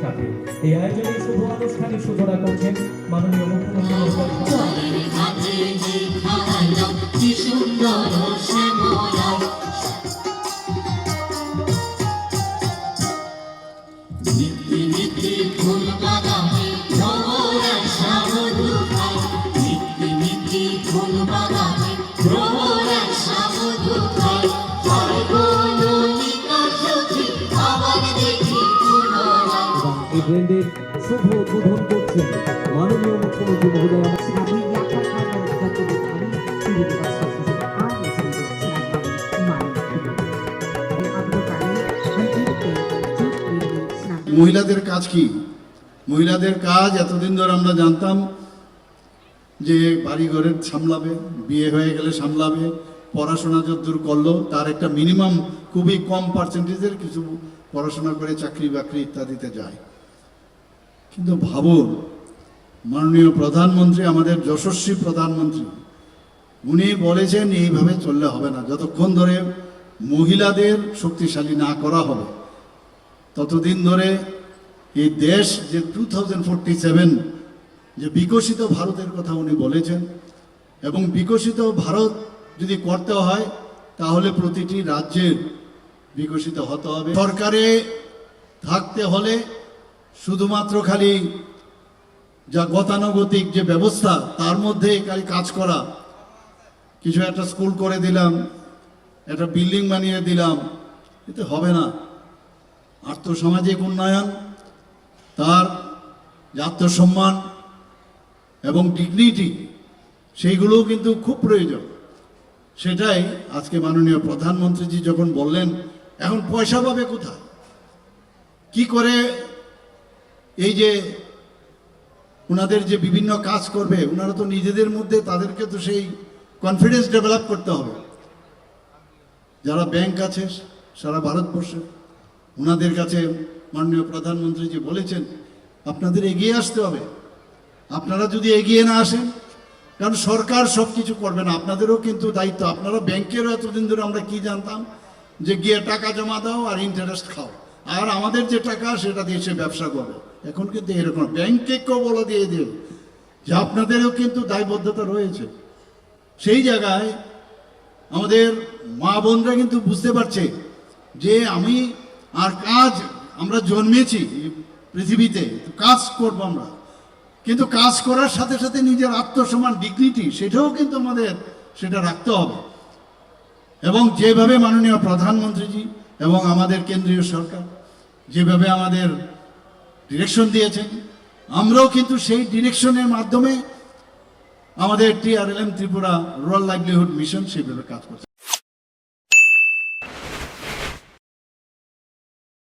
সাথে এই আয়োজনে শুভ আনুষ্ঠানিক সূচনা করছেন মাননীয় মুখ্যমন্ত্রী ফুল বাগানে শুভ উদ্বোধন করছেন মাননীয় মুখ্যমন্ত্রী মহোদয়. মহিলাদের কাজ কি? মহিলাদের কাজ এতদিন ধরে আমরা জানতাম যে বাড়ি ঘরের সামলাবে বিয়ে হয়ে গেলে সামলাবে পড়াশোনা যদ্দূর করল তার একটা মিনিমাম খুবই কম পার্সেন্টেজের কিছু পড়াশোনা করে চাকরি বাকরি ইত্যাদিতে যায়। কিন্তু ভাবুন, মাননীয় প্রধানমন্ত্রী, আমাদের যশস্বী প্রধানমন্ত্রী, উনি বলেছেন এইভাবে চললে হবে না। যতক্ষণ ধরে মহিলাদের শক্তিশালী না করা হবে, ততদিন ধরে এই দেশ যে টু থাউজেন্ড ফোরটি সেভেন যে বিকশিত ভারতের কথা উনি বলেছেন, এবং বিকশিত ভারত যদি করতে হয়, তাহলে প্রতিটি রাজ্যের বিকশিত হতে হবে। সরকারে থাকতে হলে শুধুমাত্র খালি যা গতানুগতিক যে ব্যবস্থা, তার মধ্যে খালি কাজ করা। কিছু একটা স্কুল করে দিলাম, একটা বিল্ডিং বানিয়ে দিলাম, এতে হবে না। আর্থসামাজিক উন্নয়ন, তার যে আত্মসম্মান এবং ডিগনিটি সেইগুলোও কিন্তু খুব প্রয়োজন। সেটাই আজকে মাননীয় প্রধানমন্ত্রীজি যখন বললেন, এখন পয়সা পাবে কোথায়? কি করে এই যে ওনাদের যে বিভিন্ন কাজ করবে ওনারা তো নিজেদের মধ্যে তাদেরকে তো সেই কনফিডেন্স ডেভেলপ করতে হবে। যারা ব্যাংক আছে, সারা ভারতবর্ষে ওনাদের কাছে মাননীয় প্রধানমন্ত্রী যে বলেছেন, আপনাদের এগিয়ে আসতে হবে। আপনারা যদি এগিয়ে না আসেন, কারণ সরকার সব কিছু করবে না। আপনাদেরও কিন্তু দায়িত্ব, আপনারা ব্যাংকেরও এতদিন ধরে আমরা কি জানতাম যে গিয়ে টাকা জমা দাও আর ইন্টারেস্ট খাও। আর আমাদের যে টাকা, সেটা দিয়ে সে ব্যবসা করবে। এখন কিন্তু এরকম ব্যাংকে কেউ বলে দিয়ে দিও, যে আপনাদেরও কিন্তু দায়বদ্ধতা রয়েছে। সেই জায়গায় আমাদের মা বোনরা কিন্তু বুঝতে পারছে যে আমি আর কাজ আমরা জন্মেছি পৃথিবীতে কাজ করব আমরা। কিন্তু কাজ করার সাথে সাথে নিজের আত্মসমান ডিগনিটি সেটাও কিন্তু আমাদের সেটা রাখতে হবে। এবং যেভাবে মাননীয় প্রধানমন্ত্রীজি এবং আমাদের কেন্দ্রীয় সরকার, যেভাবে আমাদের ডিরেকশন দিয়েছেন। আমরাও কিন্তু সেই ডিরেকশনের মাধ্যমে আমাদের TRLM Tripura rural livelihood mission সেভাবে কাজ করছে।